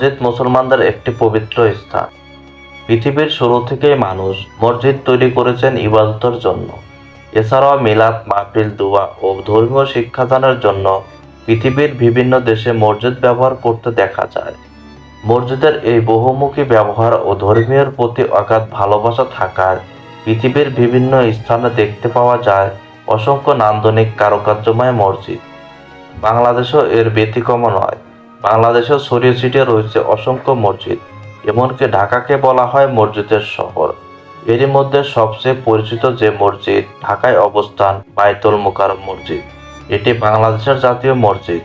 মসজিদ মুসলমানদের একটি পবিত্র স্থান। পৃথিবীর শুরু থেকেই মানুষ মসজিদ তৈরি করেছেন ইবাদতের জন্য। এছাড়াও মিলাদ মাহফিল দোয়া ও ধর্মীয় শিক্ষাদানের জন্য পৃথিবীর বিভিন্ন দেশে মসজিদ ব্যবহার করতে দেখা যায়। মসজিদের এই বহুমুখী ব্যবহার ও ধর্মীয়র প্রতি অগাধ ভালোবাসা থাকার পৃথিবীর বিভিন্ন স্থানে দেখতে পাওয়া যায় অসংখ্য নান্দনিক কারুকার্যময় মসজিদ। বাংলাদেশও এর ব্যতিক্রম নয়। বাংলাদেশেও ছড়িয়ে ছিটিয়ে রয়েছে অসংখ্য মসজিদ, এমনকি ঢাকাকে বলা হয় মসজিদের শহর। এরই মধ্যে সবচেয়ে পরিচিত যে মসজিদ ঢাকায় অবস্থান, বাইতুল মোকারম মসজিদ। এটি বাংলাদেশের জাতীয় মসজিদ।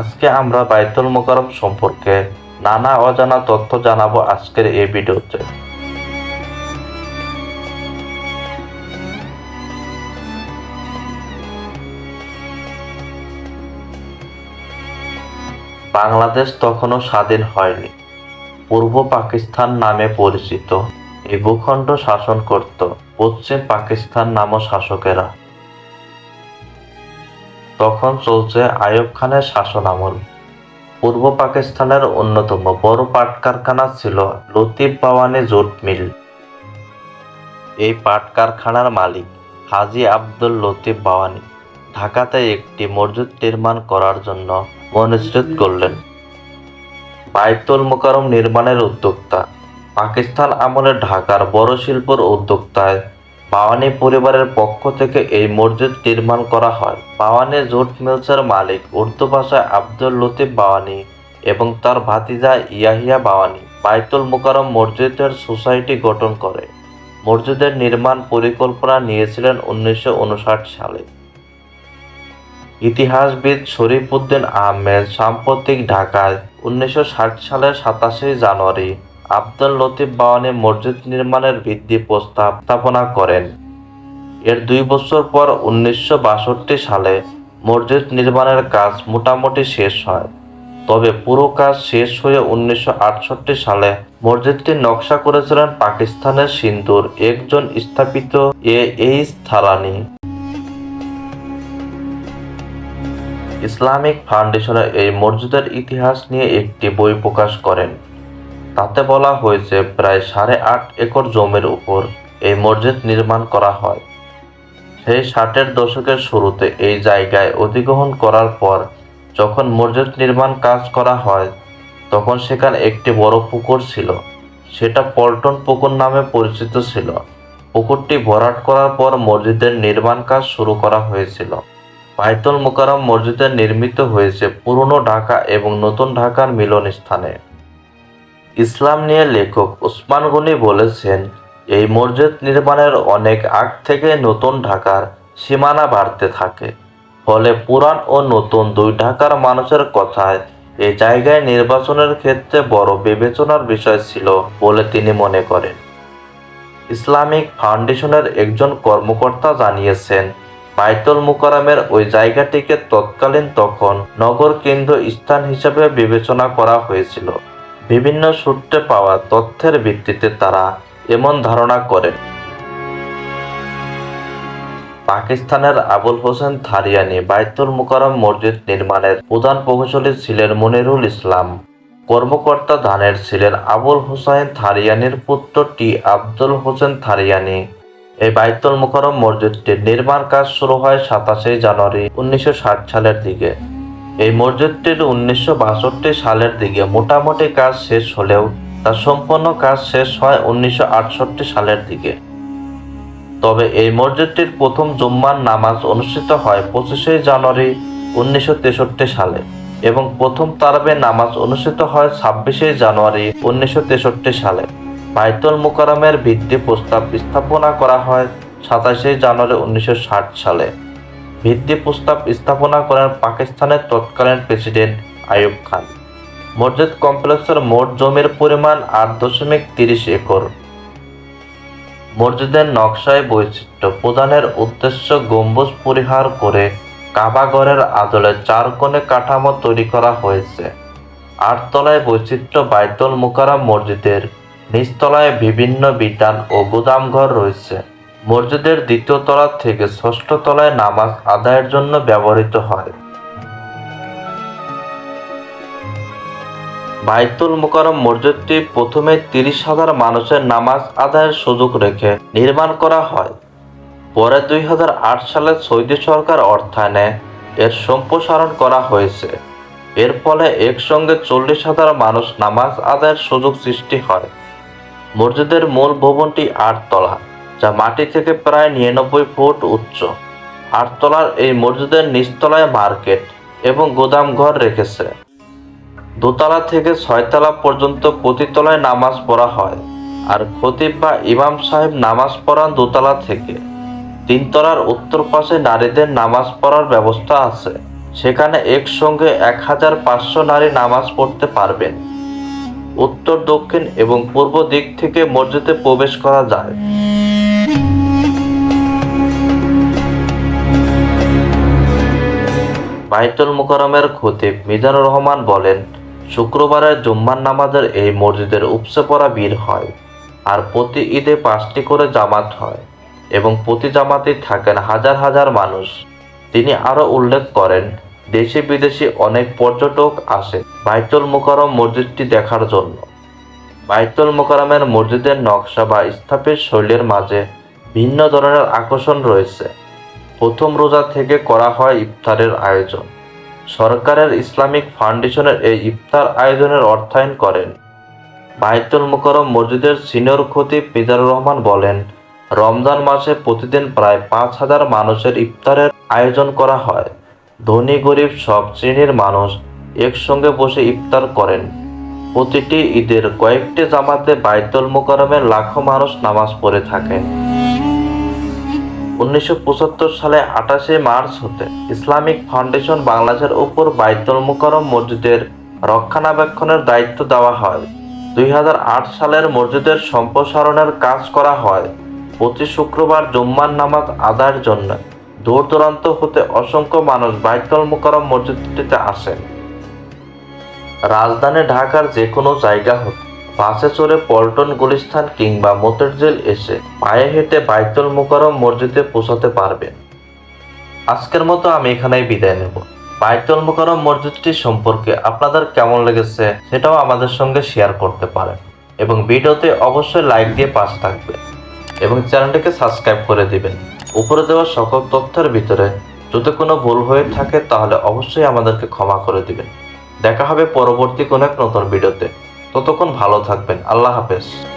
আজকে আমরা বাইতুল মোকারম সম্পর্কে নানা অজানা তথ্য জানাব আজকের এই ভিডিওতে। বাংলাদেশ তখনও স্বাধীন হয়নি। পূর্ব পাকিস্তান নামে পরিচিত এই ভূখণ্ড শাসন করত পশ্চিম পাকিস্তান নামক শাসকেরা। তখন চলছে আইয়ুব খানের শাসন আমল পূর্ব পাকিস্তানের অন্যতম বড় পাট কারখানা ছিল লতিফ বাওয়ানি জুট মিল। এই পাট কারখানার মালিক হাজি আব্দুল লতিফ বাওয়ানি ঢাকাতে একটি মসজিদ নির্মাণ করার জন্য মনস্থির করলেন। বাইতুল মোকারম নির্মাণের উদ্যোক্তা। পাকিস্তান আমলে ঢাকার বড় শিল্পর উদ্যোক্তায় বাওয়ানি পরিবারের পক্ষ থেকে এই মসজিদ নির্মাণ করা হয়। বাওয়ানি জুট মিলসের মালিক উর্দু ভাষায় আব্দুল লতিফ বাওয়ানি এবং তার ভাতিজা ইয়াহিয়া বাওয়ানি বাইতুল মোকারম মসজিদের সোসাইটি গঠন করে। মসজিদের নির্মাণ পরিকল্পনা নিয়েছিলেন উনিশশো উনষাট সালে। ইতিহাসবিদ শরীফউদ্দিন আহমেদ সাম্প্রতিক ঢাকায় উনিশশো ষাট সালের সাতাশে জানুয়ারি আব্দুল লতিফ বাওয়ানি মসজিদ নির্মাণের ভিত্তি প্রস্তাব স্থাপনা করেন। এর দুই বছর পর উনিশশো বাষট্টি সালে মসজিদ নির্মাণের কাজ মোটামুটি শেষ হয়। তবে পুরো কাজ শেষ হয়ে উনিশশো আটষট্টি সালে মসজিদটির নকশা করেছিলেন পাকিস্তানের সিন্ধুর একজন স্থাপিত এ এইচ থারানি ইসলামিক ফাউন্ডেশনের এই মসজিদের ইতিহাস নিয়ে একটি বই প্রকাশ করেন। তাতে বলা হয়েছে, প্রায় সাড়ে আট একর জমির উপর এই মসজিদ নির্মাণ করা হয়। সেই ষাটের দশকের শুরুতে এই জায়গায় অধিগ্রহণ করার পর যখন মসজিদ নির্মাণ কাজ করা হয়, তখন সেখানে একটি বড় পুকুর ছিল। সেটা পল্টন পুকুর নামে পরিচিত ছিল। পুকুরটি ভরাট করার পর মসজিদের নির্মাণ কাজ শুরু করা হয়েছিল। বাইতুল মোকারম মসজিদে নির্মিত হয়েছে পুরনো ঢাকা এবং নতুন ঢাকার মিলন স্থানে। ইসলাম নিয়ে লেখক ওসমান গনি বলেছেন, এই মসজিদ নির্মাণের অনেক আগ থেকে নতুন ঢাকার সীমানা বাড়তে থাকে। ফলে পুরান ও নতুন দুই ঢাকার মানুষের কথায় এই জায়গায় নির্বাচনের ক্ষেত্রে বড় বিবেচনার বিষয় ছিল বলে তিনি মনে করেন। ইসলামিক ফাউন্ডেশনের একজন কর্মকর্তা জানিয়েছেন বাইতুল মুকারমের ওই জায়গাটিকে তৎকালীন তখন নগর কেন্দ্র স্থান হিসেবে বিবেচনা করা হয়েছিল। বিভিন্ন সূত্রে পাওয়া তথ্যের ভিত্তিতে তারা এমন ধারণা করেন। পাকিস্তানের আবুল হোসেন থারিয়ানি বাইতুল মুকারম মসজিদ নির্মাণের প্রধান প্রকৌশলী ছিলেন মনিরুল ইসলাম। কর্মকর্তা ধানের ছিলেন আবুল হোসেন থারিয়ানির পুত্র টি আব্দুল হোসেন থারিয়ানি। এই বাইতুল মুকারম মসজিদটির নির্মাণ কাজ শুরু হয় সাতাশে জানুয়ারি উনিশশো ষাট সালের দিকে। এই মসজিদটির উনিশশো বাষট্টি সালের দিকে মোটামুটি কাজ শেষ হলেও তার সম্পূর্ণ কাজ শেষ হয় উনিশশো আটষট্টি সালের দিকে। তবে এই মসজিদটির প্রথম জুম্মার নামাজ অনুষ্ঠিত হয় পঁচিশে জানুয়ারি উনিশশো তেষট্টি সালে এবং প্রথম তারাবে নামাজ অনুষ্ঠিত হয় ছাব্বিশে জানুয়ারি উনিশশো তেষট্টি সালে। বাইতুল মুকারমের ভিত্তি প্রস্তাব স্থাপনা করা হয় সাতাশে জানুয়ারি উনিশশো ষাট সালে। ভিত্তি প্রস্তাব স্থাপনা করেন পাকিস্তানের তৎকালীন প্রেসিডেন্ট আয়ুব খান। মসজিদ কমপ্লেক্সের মোট জমির পরিমাণ আট দশমিক তিরিশ একর। মসজিদের নকশায় বৈচিত্র্য প্রদানের উদ্দেশ্য গম্বুজ পরিহার করে কাবাগরের আদলে চার কোণে কাঠামো তৈরি করা হয়েছে। আটতলায় বৈচিত্র্য বাইতুল মুকারম মসজিদের নিচতলায় বিভিন্ন বিতান ও গুদামঘর রয়েছে। মসজিদের দ্বিতীয় তলা থেকে ষষ্ঠ তলায় নামাজ আদায়ের জন্য ব্যবহৃত হয়। বাইতুল মোকারম মসজিদটি প্রথমে তিরিশ হাজার মানুষের নামাজ আদায়ের সুযোগ রেখে নির্মাণ করা হয়। পরে দুই হাজার আট সালে সৌদি সরকার অর্থায়নে এর সম্প্রসারণ করা হয়েছে। এর ফলে একসঙ্গে চল্লিশ হাজার মানুষ নামাজ আদায়ের সুযোগ সৃষ্টি হয়। মসজিদের মূল ভবনটি আটতলা, যা মাটি থেকে প্রায় নিরানব্বই ফুট উচ্চ। আটতলার এই মসজিদের নিচতলায় মার্কেট এবং গোদাম ঘর রেখেছে। দোতলা থেকে ছয়তলা পর্যন্ত প্রতিতলায় নামাজ পড়া হয়, আর খতিব বা ইমাম সাহেব নামাজ পড়ান দোতলা থেকে। তিনতলার উত্তর পাশে নারীদের নামাজ পড়ার ব্যবস্থা আছে। সেখানে একসঙ্গে এক হাজার পাঁচশো নারী নামাজ পড়তে পারবেন। উত্তর, দক্ষিণ এবং পূর্ব দিক থেকে মসজিদে প্রবেশ করা যায়। বাইতুল মুকাররমের খতিব মিজানুর রহমান বলেন, শুক্রবারের জুম্মার নামাজের এই মসজিদের উপসে পড়া বীর হয় আর প্রতি ঈদে পাঁচটি করে জামাত হয় এবং প্রতি জামাতেই থাকেন হাজার হাজার মানুষ। তিনি আরও উল্লেখ করেন দেশি বিদেশি অনেক পর্যটক আসে বাইতুল মুকাররম মসজিদটি দেখার জন্য। বাইতুল মোকারমের মসজিদের নকশা বা স্থাপের শৈলীর মাঝে ভিন্ন ধরনের আকর্ষণ রয়েছে। প্রথম রোজা থেকে করা হয় ইফতারের আয়োজন। সরকারের ইসলামিক ফাউন্ডেশনের এই ইফতার আয়োজনের অর্থায়ন করেন। বাইতুল মোকরম মসজিদের সিনিয়র খতিব মিজানুর রহমান বলেন, রমজান মাসে প্রতিদিন প্রায় পাঁচ হাজার মানুষের ইফতারের আয়োজন করা হয়। ধনী গরিব সব শ্রেণির মানুষ একসঙ্গে বসে ইফতার করেন। প্রতিটি ঈদের কয়েকটি জামাতে বাইতুল মোকারমের লাখো মানুষ নামাজ পড়ে থাকেন। উনিশশো পঁচাত্তর সালে আঠাশে মার্চ হতে ইসলামিক ফাউন্ডেশন বাংলাদেশের উপর বাইতুল মোকারম মসজিদের রক্ষণাবেক্ষণের দায়িত্ব দেওয়া হয়। দুই হাজার আট সালের মসজিদের সম্প্রসারণের কাজ করা হয়। প্রতি শুক্রবার জুম্মার নামাজ আদায়ের জন্য। দূর দূরান্ত হতে অসংখ্য মানুষ বাইতুল মোকারম মসজিদটিতে আসেন। রাজধানী ঢাকার যে কোনো জায়গা হতে বাসে চড়ে পল্টন গুলিস্থান কিংবা মোতেরজেল এসে পায়ে হেঁটে বাইতুল মোকারম মসজিদে পৌঁছাতে পারবেন। আজকের মতো আমি এখানেই বিদায় নেব। বাইতুল মোকারম মসজিদটি সম্পর্কে আপনাদের কেমন লেগেছে সেটাও আমাদের সঙ্গে শেয়ার করতে পারেন এবং ভিডিওতে অবশ্যই লাইক দিয়ে পাশে থাকবেন এবং চ্যানেলটিকে সাবস্ক্রাইব করে দিবেন। উপরে দেওয়া সকল তথ্যের ভিতরে যদি কোনো ভুল হয়ে থাকে, তাহলে অবশ্যই আমাদেরকে ক্ষমা করে দিবেন। দেখা হবে পরবর্তী কোনো এক নতুন ভিডিওতে। ততক্ষণ ভালো থাকবেন। আল্লাহ হাফেজ।